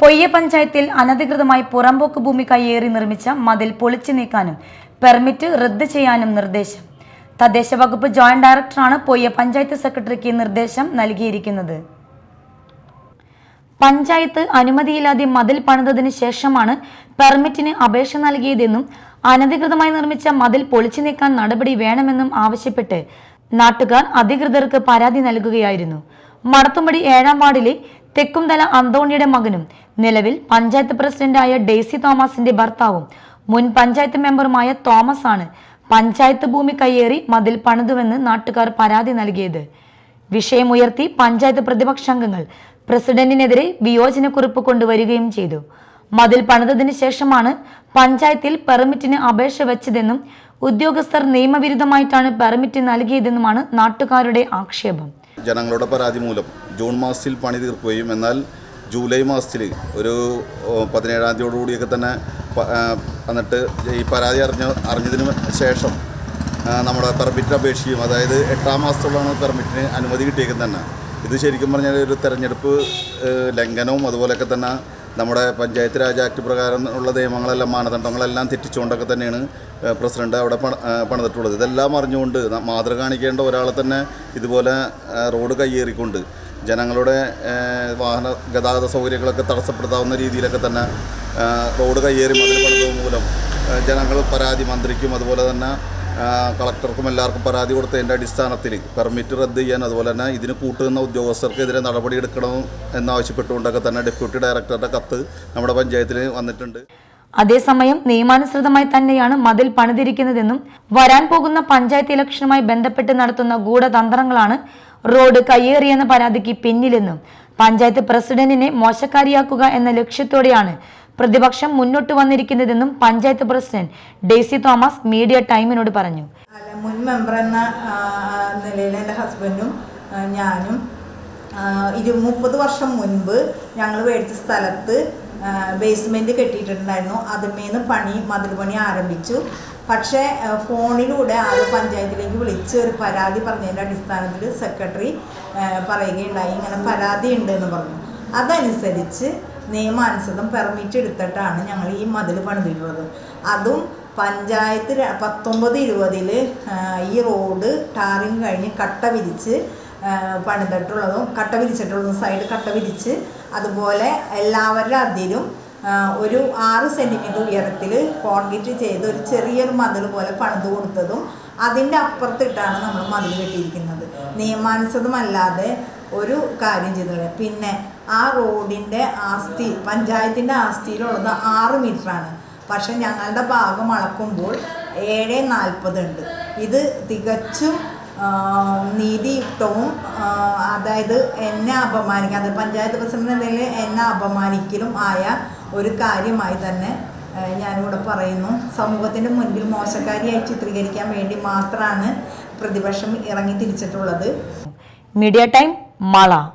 പൊയ്യ പഞ്ചായത്തിൽ അനധികൃതമായി പുറമ്പോക്ക് ഭൂമി കയ്യേറി നിർമ്മിച്ച മതിൽ പൊളിച്ചു നീക്കാനും പെർമിറ്റ് റദ്ദ് ചെയ്യാനും നിർദ്ദേശം. തദ്ദേശ വകുപ്പ് ജോയിന്റ് ഡയറക്ടറാണ് പൊയ്യ പഞ്ചായത്ത് സെക്രട്ടറിക്ക് നിർദ്ദേശം നൽകിയിരിക്കുന്നത്. പഞ്ചായത്ത് അനുമതിയില്ലാതെ മതിൽ പണിതതിന് ശേഷമാണ് പെർമിറ്റിന് അപേക്ഷ നൽകിയതെന്നും അനധികൃതമായി നിർമ്മിച്ച മതിൽ പൊളിച്ചു നീക്കാൻ നടപടി വേണമെന്നും ആവശ്യപ്പെട്ട് നാട്ടുകാർ അധികൃതർക്ക് പരാതി നൽകുകയായിരുന്നു. മടത്തുംപടി ഏഴാം വാർഡിലെ തെക്കുംതല അന്തോണിയുടെ മകനും നിലവിൽ പഞ്ചായത്ത് പ്രസിഡന്റായ ഡെയ്സി തോമസിന്റെ ഭർത്താവും മുൻ പഞ്ചായത്ത് മെമ്പറുമായ തോമസ് ആണ് പഞ്ചായത്ത് ഭൂമി കയ്യേറി മതിൽ പണിതുവെന്ന് നാട്ടുകാർ പരാതി നൽകിയത്. വിഷയമുയർത്തി പഞ്ചായത്ത് പ്രതിപക്ഷാംഗങ്ങൾ പ്രസിഡന്റിനെതിരെ വിയോജനക്കുറിപ്പ് കൊണ്ടുവരികയും ചെയ്തു. മതിൽ പണിതതിനു ശേഷമാണ് പഞ്ചായത്തിൽ പെർമിറ്റിന് അപേക്ഷ വെച്ചതെന്നും ഉദ്യോഗസ്ഥർ നിയമവിരുദ്ധമായിട്ടാണ് പെർമിറ്റ് നൽകിയതെന്നുമാണ് നാട്ടുകാരുടെ ആക്ഷേപം. ജനങ്ങളുടെ പരാതി മൂലം ജൂൺ മാസത്തിൽ പണി തീർക്കുകയും എന്നാൽ ജൂലൈ മാസത്തിൽ ഒരു പതിനേഴാം തീയതിയോടുകൂടിയൊക്കെ തന്നെ എന്നിട്ട് ഈ പരാതി അറിഞ്ഞ അറിഞ്ഞതിന് ശേഷം നമ്മുടെ പെർമിറ്റിന് അപേക്ഷിക്കും അതായത് എട്ടാം മാസത്തോളാണ് പെർമിറ്റിന് അനുമതി കിട്ടിയേക്കുന്നത് തന്നെ. ഇത് ശരിക്കും പറഞ്ഞാൽ ഒരു തെരഞ്ഞെടുപ്പ് ലംഘനവും അതുപോലെയൊക്കെ തന്നെ നമ്മുടെ പഞ്ചായത്ത് രാജ് ആക്ട് പ്രകാരം ഉള്ള നിയമങ്ങളെല്ലാം മാനദണ്ഡങ്ങളെല്ലാം തെറ്റിച്ചുകൊണ്ടൊക്കെ തന്നെയാണ് പ്രസിഡന്റ് അവിടെ പണിതിട്ടുള്ളത്. ഇതെല്ലാം അറിഞ്ഞുകൊണ്ട് മാതൃ കാണിക്കേണ്ട ഒരാളെ തന്നെ ഇതുപോലെ റോഡ് കയ്യേറിക്കൊണ്ട് ജനങ്ങളുടെ വാഹന ഗതാഗത സൗകര്യങ്ങളൊക്കെ തടസ്സപ്പെടുത്താവുന്ന രീതിയിലൊക്കെ തന്നെ റോഡ് കയ്യേറി മതിൽ മൂലം ജനങ്ങൾ പരാതി മന്ത്രിക്കും അതുപോലെ തന്നെ കളക്ടർക്കും എല്ലാവർക്കും പരാതി കൊടുത്തതിന്റെ അടിസ്ഥാനത്തിൽ പെർമിറ്റ് റദ്ദ് ചെയ്യാൻ അതുപോലെ തന്നെ ഇതിന് കൂട്ടുന്ന ഉദ്യോഗസ്ഥർക്കെതിരെ നടപടിയെടുക്കണം എന്നാവശ്യപ്പെട്ടുകൊണ്ടൊക്കെ തന്നെ ഡെപ്യൂട്ടി ഡയറക്ടറുടെ കത്ത് നമ്മുടെ പഞ്ചായത്തിൽ വന്നിട്ടുണ്ട്. അതേസമയം നിയമാനുസൃതമായി തന്നെയാണ് മതിൽ പണിതിരിക്കുന്നതെന്നും വരാൻ പോകുന്ന പഞ്ചായത്ത് ഇലക്ഷനുമായി ബന്ധപ്പെട്ട് നടത്തുന്ന ഗൂഢതന്ത്രങ്ങളാണ് റോഡ് കയ്യേറിയെന്ന പരാതിക്ക് പിന്നിലെന്നും പഞ്ചായത്ത് പ്രസിഡന്റിനെ മോശക്കാരിയാക്കുക എന്ന ലക്ഷ്യത്തോടെയാണ് പ്രതിപക്ഷം മുന്നോട്ട് വന്നിരിക്കുന്നതെന്നും പഞ്ചായത്ത് പ്രസിഡന്റ് ഡേസി തോമസ് മീഡിയ ടൈമിനോട് പറഞ്ഞു. മുൻ മെമ്പർ എന്ന നിലയിൽ എന്റെ ഹസ്ബൻഡും ഞാനും ഇരു മുപ്പത് വർഷം മുൻപ് ഞങ്ങൾ മേടിച്ച സ്ഥലത്ത് ബേസ്മെന്റ് കെട്ടിയിട്ടുണ്ടായിരുന്നു. അതിന്മേന്ന് പണി മതിൽ പണി ആരംഭിച്ചു. പക്ഷേ ഫോണിലൂടെ ആൾ പഞ്ചായത്തിലേക്ക് വിളിച്ച് ഒരു പരാതി പറഞ്ഞതിന്റെ അടിസ്ഥാനത്തിൽ സെക്രട്ടറി പറയുകയുണ്ടായി. ഇങ്ങനെ പരാതി ഉണ്ട് എന്ന് പറഞ്ഞു. അതനുസരിച്ച് നിയമാനുസൃതം പെർമിറ്റ് എടുത്തിട്ടാണ് ഞങ്ങൾ ഈ മതിൽ പണിതിട്ടുള്ളത്. അതും പഞ്ചായത്ത് പത്തൊമ്പത് ഇരുപതിൽ ഈ റോഡ് ടാറിങ് കഴിഞ്ഞ് കട്ട വിരിച്ച് പണിതിട്ടുള്ളതും കട്ട വിരിച്ചിട്ടുള്ളതും സൈഡ് കട്ട വിരിച്ച് അതുപോലെ എല്ലാവരുടെ അതിലും ഒരു ആറ് സെന്റിമീറ്റർ ഉയരത്തിൽ കോൺക്രീറ്റ് ചെയ്ത് ഒരു ചെറിയൊരു മതിൽ പോലെ പണിത് കൊടുത്തതും അതിന്റെ അപ്പുറത്തിട്ടാണ് നമ്മൾ മതിൽ കെട്ടിയിരിക്കുന്നത്. നിയമാനുസൃതമല്ലാതെ ഒരു കാര്യം ചെയ്തില്ല പിന്നെ ആ റോഡിന്റെ ആസ്തി പഞ്ചായത്തിന്റെ ആസ്തിയിലുള്ളത് ആറ് മീറ്ററാണ് പക്ഷെ ഞങ്ങളുടെ ഭാഗം അളക്കുമ്പോൾ ഏഴ് നാൽപ്പത് ഉണ്ട് ഇത് തികച്ചും ആ, ആ, അതായത് എന്നെ അപമാനിക്കാൻ അത് പഞ്ചായത്ത് പ്രസിഡന്റ് നിലയിൽ എന്നെ അപമാനിക്കലും ആയ ഒരു കാര്യമായി തന്നെ ഞാനിവിടെ പറയുന്നു. സമൂഹത്തിന്റെ മുൻപിൽ മോശക്കാരിയായി ചിത്രീകരിക്കാൻ വേണ്ടി മാത്രമാണ് പ്രതിപക്ഷം ഇറങ്ങി തിരിച്ചിട്ടുള്ളത്. Media time Mala.